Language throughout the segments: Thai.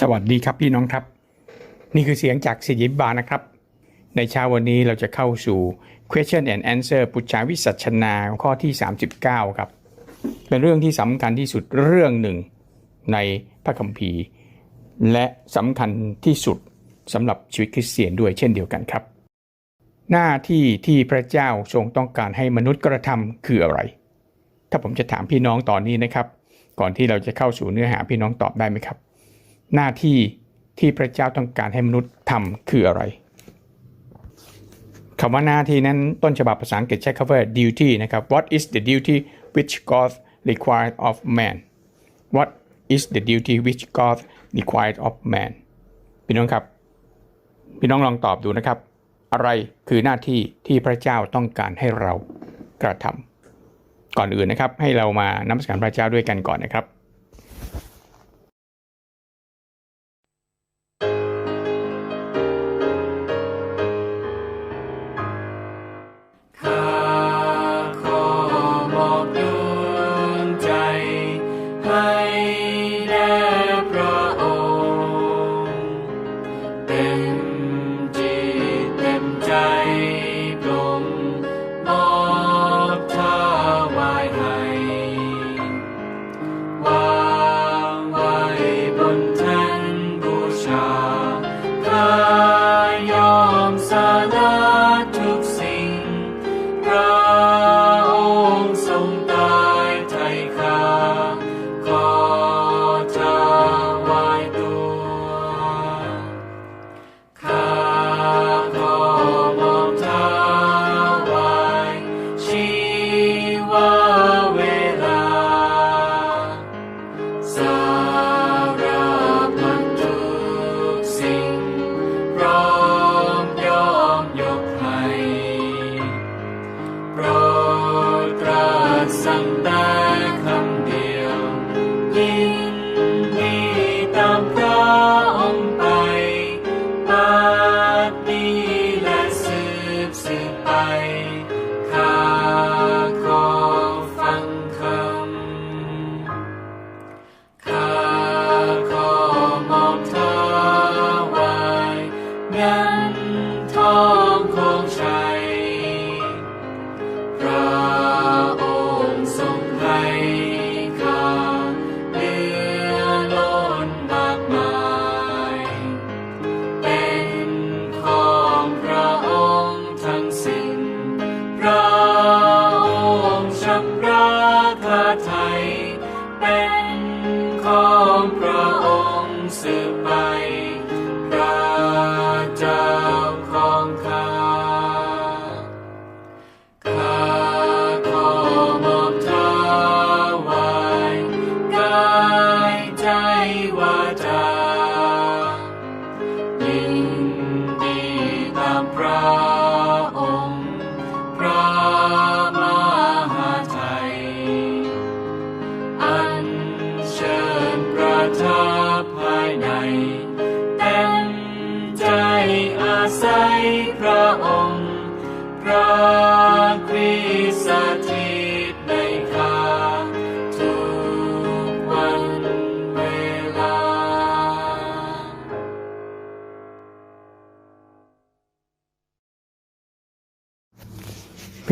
สวัสดีครับพี่น้องครับ นี่คือเสียงจากสิยิบบานะครับ ในเช้าวันนี้เราจะเข้าสู่ question and answer ปุจจาวิสัชนาข้อที่ 39 ครับ เป็นเรื่องที่สำคัญที่สุดเรื่องหนึ่งในพระคัมภีร์ และสำคัญที่สุดสำหรับชีวิตคริสเตียนด้วยเช่นเดียวกันครับ หน้าที่ที่พระเจ้าทรงต้องการให้มนุษย์กระทำคืออะไร ถ้าผมจะถามพี่น้องตอนนี้นะครับ ก่อนที่เราจะเข้าสู่เนื้อหาพี่น้องตอบได้ไหมครับ หน้าที่ที่พระเจ้าต้องการให้มนุษย์ทำคืออะไรคำว่าหน้าที่นั้นต้นฉบับภาษาอังกฤษใช้คำว่า duty นะครับ What is the duty which God required of man What is the duty which God required of man พี่น้องครับ พี่น้องลองตอบดูนะครับ อะไรคือหน้าที่ที่พระเจ้าต้องการให้เรากระทำก่อนอื่นนะครับ ให้เรามานมัสการพระเจ้าด้วยกันก่อนนะครับ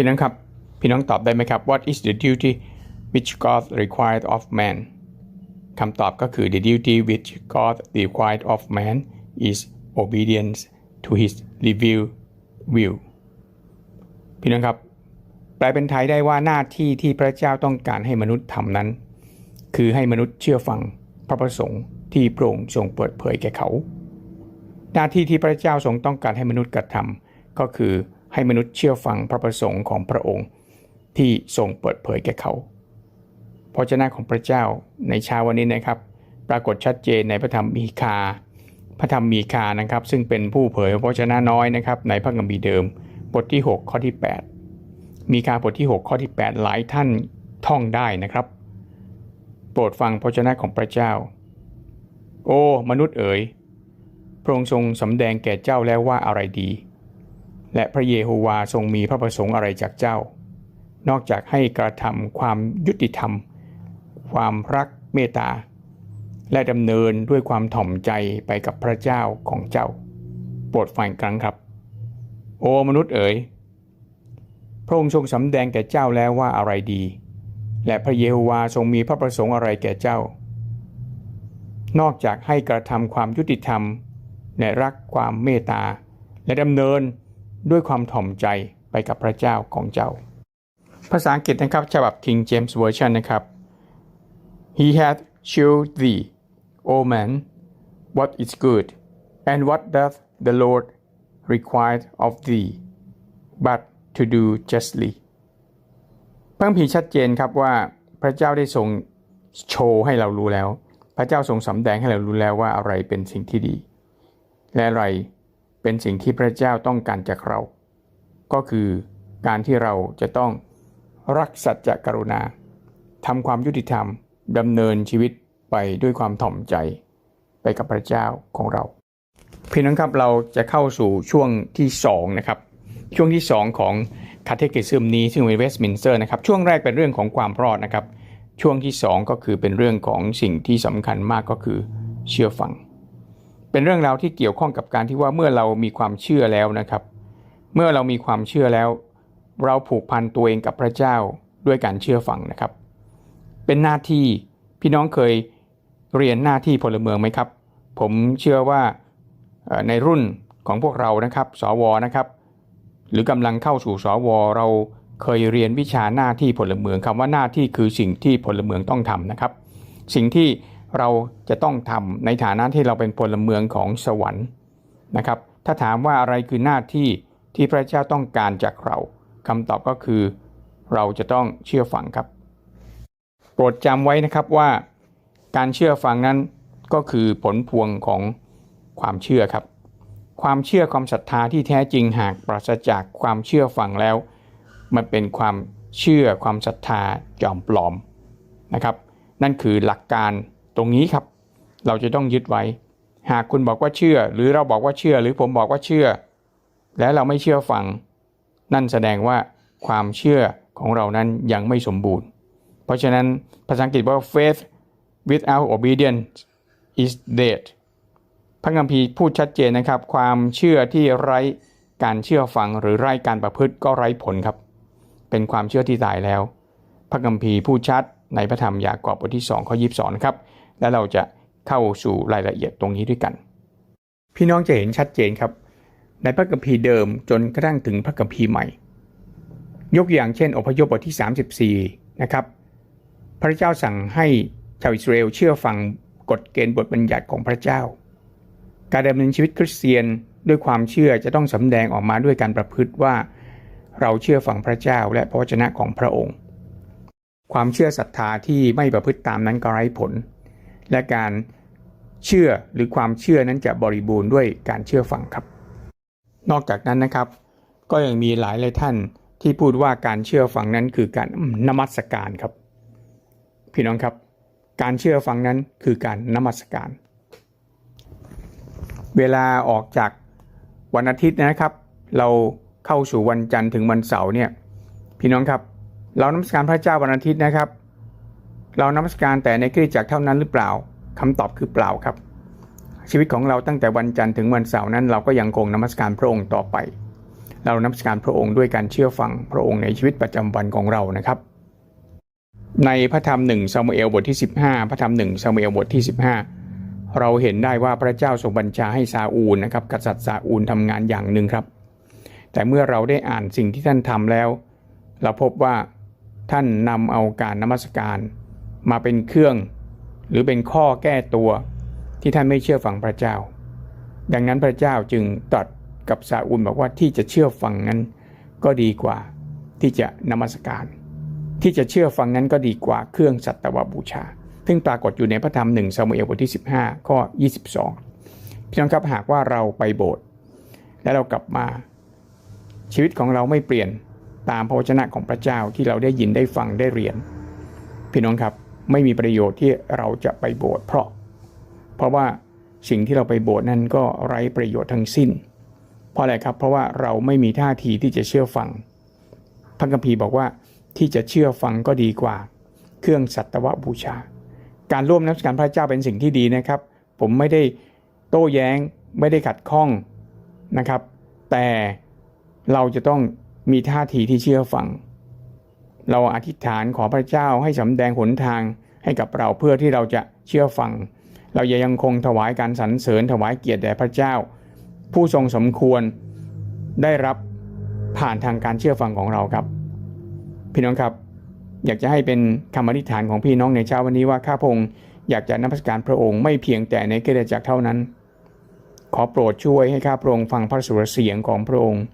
พี่น้องครับ พี่น้องตอบได้ไหมครับ What is the duty which God required of man คำตอบก็คือ the duty which God required of man is obedience to his revealed will พี่น้องครับ แปลเป็นไทยได้ว่าหน้าที่ที่พระเจ้าต้องการให้มนุษย์ทำนั้น คือให้มนุษย์เชื่อฟังพระประสงค์ที่พระองค์ทรงเปิดเผยแก่เขา หน้าที่ที่พระเจ้าทรงต้องการให้มนุษย์กระทำก็คือ ให้มนุษย์เชื่อฟังพระประสงค์ของพระองค์ ที่ทรงเปิดเผยแก่เขาพระเจ้าของพระเจ้าในเช้าวันนี้นะครับ ปรากฏชัดเจนในพระธรรมมีคา พระธรรมมีคานะครับ ซึ่งเป็นผู้เผยพระเจ้าน้อยนะครับ ในพระคัมภีเดิมบทที่ 6 ข้อที่ 8 มีคาบทที่ 6 ข้อที่ 8 หลายท่านท่องได้นะครับ โปรดฟังพระเจ้าของพระเจ้า โอ้ มนุษย์เอ๋ยพระองค์ทรงสำแดงแก่เจ้าแล้วว่าอะไรดี และพระเยโฮวาทรงมีพระประสงค์อะไรจากเจ้า นอกจากให้กระทำความยุติธรรม ความรักเมตตา และดำเนินด้วยความถ่อมใจไปกับพระเจ้าของเจ้า โปรดฟังครั้งครับ โอ้มนุษย์เอ๋ยพระองค์ทรงสำแดงแก่เจ้าแล้วว่าอะไรดี และพระเยโฮวาทรงมีพระประสงค์อะไรแก่เจ้า นอกจากให้กระทำความยุติธรรม และรักความเมตตา และดำเนิน ด้วยความถ่อมใจไปกับพระเจ้าของเจ้า ภาษาอังกฤษนะครับฉบับ King James Version นะครับ He hath shewed thee, O man, what is good, and what doth the Lord require of thee, but to do justly พระคัมภีร์ชัดเจนครับว่าพระเจ้าได้ทรงโชว์ให้เรารู้แล้ว พระเจ้าทรงสำแดงให้เรารู้แล้วว่าอะไรเป็นสิ่งที่ดี และอะไร เป็นสิ่งที่พระเจ้าต้องการจากเรา ก็คือการที่เราจะต้องรักสัจจะกรุณาทำความยุติธรรมดำเนินชีวิตไปด้วยความถ่อมใจ ไปกับพระเจ้าของเรา พี่น้องครับเราจะเข้าสู่ช่วงที่2นะครับช่วงที่ 2 ของคาเทกิซึมนี้ซึ่งเป็นเวสต์มินสเตอร์นะครับช่วงแรกเป็นเรื่องของความรอดนะครับ ช่วงที่ 2 ก็คือเป็นเรื่องของสิ่งที่สำคัญมากก็คือเชื่อฟัง เป็นเรื่องราวที่เกี่ยวข้องกับการที่ว่าเมื่อเรามีความเชื่อแล้วนะครับ เมื่อเรามีความเชื่อแล้ว เราผูกพันตัวเองกับพระเจ้าด้วยการเชื่อฟังนะครับ เป็นหน้าที่พี่น้องเคยเรียนหน้าที่พลเมืองไหมครับ ผมเชื่อว่าในรุ่นของพวกเรานะครับ สวนะครับ หรือกำลังเข้าสู่สวเราเคยเรียนวิชาหน้าที่พลเมืองคำว่าหน้าที่คือสิ่งที่พลเมืองต้องทำนะครับ สิ่งที่ เราจะต้องทำในฐานะที่เราเป็นพลเมืองของสวรรค์นะครับ ถ้าถามว่าอะไรคือหน้าที่ที่พระเจ้าต้องการจากเราคำตอบก็คือ เราจะต้องเชื่อฟังครับ โปรดจำไว้นะครับว่าการเชื่อฟังนั้นก็คือผลพวงของความเชื่อครับ ความเชื่อความศรัทธาที่แท้จริงหากปราศจากความเชื่อฟังแล้ว มันเป็นความเชื่อความศรัทธาจอมปลอมนะครับ นั่นคือหลักการ ตรงนี้ครับ เราจะต้องยึดไว้ หากคุณบอกว่าเชื่อ หรือเราบอกว่าเชื่อ หรือผมบอกว่าเชื่อ และเราไม่เชื่อฟัง นั่นแสดงว่าความเชื่อของเรานั้นยังไม่สมบูรณ์ เพราะฉะนั้นภาษาอังกฤษว่า faith without obedience is dead พระคัมภีร์พูดชัดเจนนะครับ ความเชื่อที่ไร้การเชื่อฟังหรือไร้การประพฤติก็ไร้ผลครับ เป็นความเชื่อที่ตายแล้ว พระคัมภีร์พูดชัดในพระธรรมยากอบบทที่2ข้อ22นะครับ และเราจะเข้าสู่รายละเอียดตรงนี้ด้วยกัน พี่น้องจะเห็นชัดเจนครับ ในพระคัมภีร์เดิมจนกระทั่งถึงพระคัมภีร์ใหม่ ยกอย่างเช่น อพยพบทที่ 34 นะครับ พระเจ้าสั่งให้ชาวอิสราเอลเชื่อฟังกฎเกณฑ์บทบัญญัติของพระเจ้า การดำเนินชีวิตคริสเตียนด้วยความเชื่อจะต้องสำแดงออกมาด้วยการประพฤติว่า เราเชื่อฟังพระเจ้าและพระวจนะของพระองค์ ความเชื่อศรัทธาที่ไม่ประพฤติตามนั้นก็ไร้ผล และการเชื่อหรือความเชื่อนั้นจะบริบูรณ์ด้วยการเชื่อฟังครับ นอกจากนั้นนะครับ ก็ยังมีหลายหลายท่านที่พูดว่าการเชื่อฟังนั้นคือการนมัสการครับ พี่น้องครับ การเชื่อฟังนั้นคือการนมัสการ เวลาออกจากวันอาทิตย์นะครับ เราเข้าสู่วันจันทร์ถึงวันเสาร์เนี่ยพี่น้องครับ เรานมัสการพระเจ้าวันอาทิตย์นะครับ เรานมัสการแต่ในคริสตจักรเท่านั้นหรือเปล่าคำตอบคือเปล่าครับ ชีวิตของเราตั้งแต่วันจันทร์ถึงวันเสาร์นั้น เราก็ยังคงนมัสการพระองค์ต่อไป เรานมัสการพระองค์ด้วยการเชื่อฟังพระองค์ในชีวิตประจำวันของเรานะครับ ในพระธรรมหนึ่งซามูเอลบทที่ 15 พระธรรมหนึ่งซามูเอลบทที่ 15 เราเห็นได้ว่าพระเจ้าทรงบัญชาให้ซาอูลนะครับกษัตริย์ซาอูลทำงานอย่างหนึ่งครับ แต่เมื่อเราได้อ่านสิ่งที่ท่านทำแล้ว เราพบว่าท่านนำเอาการนมัสการ มาเป็นเครื่อง หรือเป็นข้อแก้ตัวที่ท่านไม่เชื่อฟังพระเจ้า ดังนั้นพระเจ้าจึงตรัสกับซาอูลบอกว่าที่จะเชื่อฟังนั้นก็ดีกว่าที่จะนมัสการ ที่จะเชื่อฟังนั้นก็ดีกว่าเครื่องสัตวบูชา ซึ่งปรากฏอยู่ในพระธรรมหนึ่งซามูเอลบทที่ 15 ข้อ 22 พี่น้องครับหากว่าเราไปโบสถ์และเรากลับมา ชีวิตของเราไม่เปลี่ยนตามพระวจนะของพระเจ้าที่เราได้ยินได้ฟังได้เรียน พี่น้องครับ ไม่มีประโยชน์ที่เราจะไปโบสถ์เพราะ เพราะว่าสิ่งที่เราไปโบสถ์นั้นก็ไร้ประโยชน์ทั้งสิ้น เพราะอะไรครับ เพราะว่าเราไม่มีท่าทีที่จะเชื่อฟังพระคัมภีร์บอกว่าที่จะเชื่อฟังก็ดีกว่า เครื่องสัตวบูชา การร่วมนมัสการพระเจ้าเป็นสิ่งที่ดีนะครับ ผมไม่ได้โต้แย้งไม่ได้ขัดข้องนะครับ แต่เราจะต้องมีท่าทีที่เชื่อฟัง เราอธิษฐานขอพระเจ้าให้สำแดงหนทางให้กับเราเพื่อที่เราจะเชื่อฟัง เราจะยังคงถวายการสรรเสริญถวายเกียรติแด่พระเจ้า ผู้ทรงสมควรได้รับผ่านทางการเชื่อฟังของเราครับ พี่น้องครับ อยากจะให้เป็นคำอธิษฐานของพี่น้องในเช้าวันนี้ว่าข้าพงศ์อยากจะนมัสการพระองค์ไม่เพียงแต่ในเกดจักรเท่านั้น ขอโปรดช่วยให้ข้าพระองค์ฟังพระสุรเสียงของพระองค์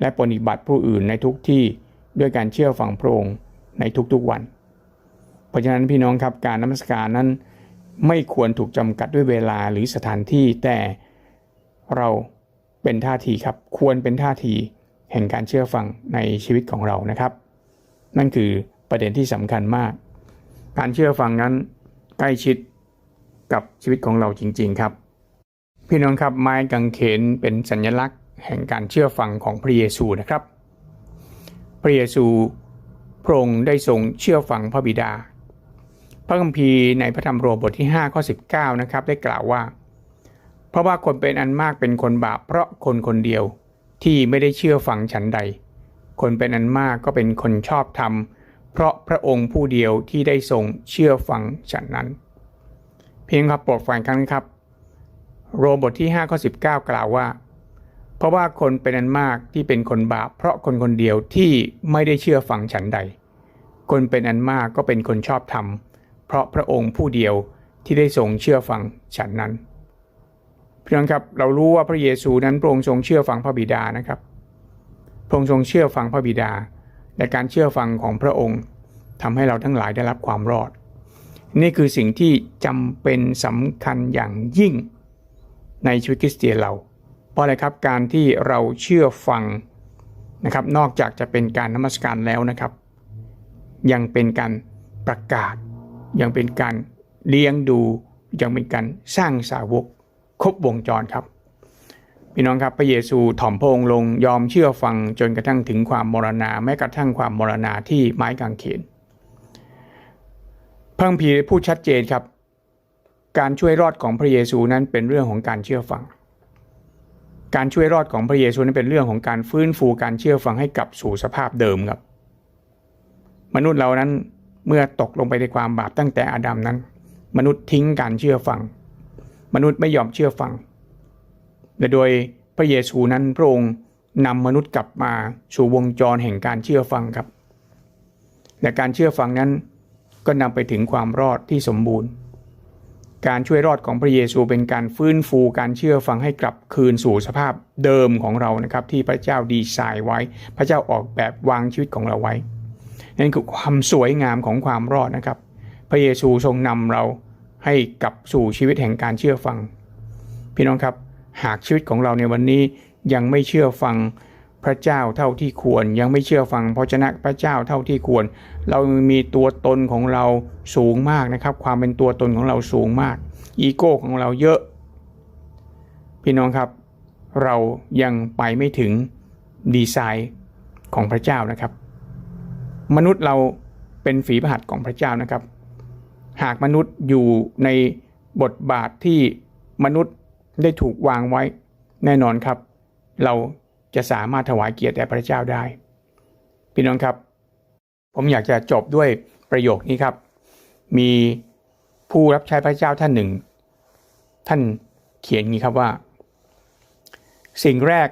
และปฏิบัติผู้อื่นในทุกที่ ด้วยการเชื่อฟังพระองค์ในทุกๆวัน เพราะฉะนั้นพี่น้องครับการนมัสการนั้นไม่ควรถูกจำกัดด้วยเวลาหรือสถานที่แต่เราเป็นท่าทีครับ ควรเป็นท่าทีแห่งการเชื่อฟังในชีวิตของเรานะครับ นั่นคือประเด็นที่สำคัญมาก การเชื่อฟังนั้นใกล้ชิดกับชีวิตของเราจริง ๆ ครับ พี่น้องครับไม้กางเขนเป็นสัญลักษณ์แห่งการเชื่อฟังของพระเยซูนะครับ พระเยซูพระองค์ได้ทรงเชื่อฟังพระบิดา พระคัมภีร์ในพระธรรมโรมบทที่5ข้อ19นะครับได้กล่าวว่า เพราะว่าคนเป็นอันมากเป็นคนบาปเพราะคนคนเดียวที่ไม่ได้เชื่อฟังฉันใด คนเป็นอันมากก็เป็นคนชอบธรรม เพราะพระองค์ผู้เดียวที่ได้ทรงเชื่อฟังฉันนั้น เพียงครับโปรดฟังครั้งครับ โรมบทที่5ข้อ19 กล่าวว่า เพราะว่าคนเป็นอันมากที่เป็นคนบาปเพราะคนคนเดียวที่ไม่ได้เชื่อฟังฉันใด คนเป็นอันมากก็เป็นคนชอบธรรม เพราะพระองค์ผู้เดียวที่ได้ทรงเชื่อฟังฉันนั้นเพี่องครับเรารู้ว่าพระเยซูนั้นพระองค์ทรงเชื่อฟังพระบิดานะครับ พระองค์ทรงเชื่อฟังพระบิดา และการเชื่อฟังของพระองค์ทำให้เราทั้งหลายได้รับความรอด นี่คือสิ่งที่จำเป็นสำคัญอย่างยิ่งในชีวิตคริสเตียนเรา เพราะอะไรครับการที่เราเชื่อฟังนะครับ นอกจากจะเป็นการนมัสการแล้วนะครับ ยังเป็นการประกาศ ยังเป็นการเลี้ยงดู ยังเป็นการสร้างสาวกครบวงจรครับพี่น้องครับพระเยซูถ่อมพระองค์ลงยอมเชื่อฟังจนกระทั่งถึงความมรณาแม้กระทั่งความมรณาที่ไม้กางเขนพระคัมภีพูดชัดเจนครับ การช่วยรอดของพระเยซูนั้นเป็นเรื่องของการเชื่อฟัง การช่วยรอดของพระเยซูนั้นเป็นเรื่องของการฟื้นฟูการเชื่อฟังให้กลับสู่สภาพเดิมครับ มนุษย์เรานั้นเมื่อตกลงไปในความบาปตั้งแต่อาดัมนั้น มนุษย์ทิ้งการเชื่อฟัง มนุษย์ไม่ยอมเชื่อฟัง และโดยพระเยซูนั้นพระองค์นำมนุษย์กลับมาสู่วงจรแห่งการเชื่อฟังครับ และการเชื่อฟังนั้นก็นำไปถึงความรอดที่สมบูรณ์ การช่วยรอดของพระเยซูเป็นการฟื้นฟูการเชื่อฟังให้กลับคืนสู่สภาพเดิมของเรานะครับที่พระเจ้าดีไซน์ไว้ พระเจ้าออกแบบวางชีวิตของเราไว้นั่นคือความสวยงามของความรอดนะครับ พระเยซูทรงนำเราให้กลับสู่ชีวิตแห่งการเชื่อฟัง พี่น้องครับหากชีวิตของเราในวันนี้ยังไม่เชื่อฟัง พระเจ้าเท่าที่ควร ยังไม่เชื่อฟังพระชนะพระเจ้าเท่าที่ควร เรามีตัวตนของเราสูงมากนะครับ ความเป็นตัวตนของเราสูงมาก อีโก้ของเราเยอะ พี่น้องครับ เรายังไปไม่ถึงดีไซน์ของพระเจ้านะครับ มนุษย์เราเป็นฝีพระหัตถ์ของพระเจ้านะครับ หากมนุษย์อยู่ในบทบาทที่มนุษย์ได้ถูกวางไว้ แน่นอนครับ เรา จะสามารถถวายเกียรติแด่พระเจ้าได้ พี่น้องครับ ผมอยากจะจบด้วยประโยคนี้ครับ มีผู้รับใช้พระเจ้าท่านหนึ่ง ท่านเขียนงนี้ครับว่า สิ่งแรก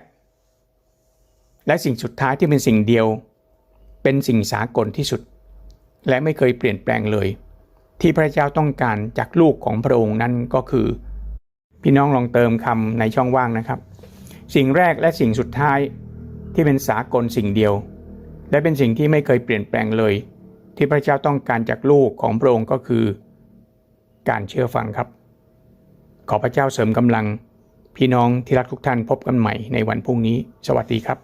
และสิ่งสุดท้ายที่เป็นสิ่งเดียว เป็นสิ่งสากลที่สุด และไม่เคยเปลี่ยนแปลงเลย ที่พระเจ้าต้องการจากลูกของพระองค์นั้นก็คือ พี่น้องลองเติมคำในช่องว่างนะครับ สิ่งแรกและสิ่งสุดท้ายที่เป็นสากลสิ่งเดียว และเป็นสิ่งที่ไม่เคยเปลี่ยนแปลงเลย ที่พระเจ้าต้องการจากลูกของพระองค์ก็คือ การเชื่อฟังครับ ขอพระเจ้าเสริมกำลัง พี่น้องที่รักทุกท่านพบกันใหม่ในวันพรุ่งนี้ สวัสดีครับ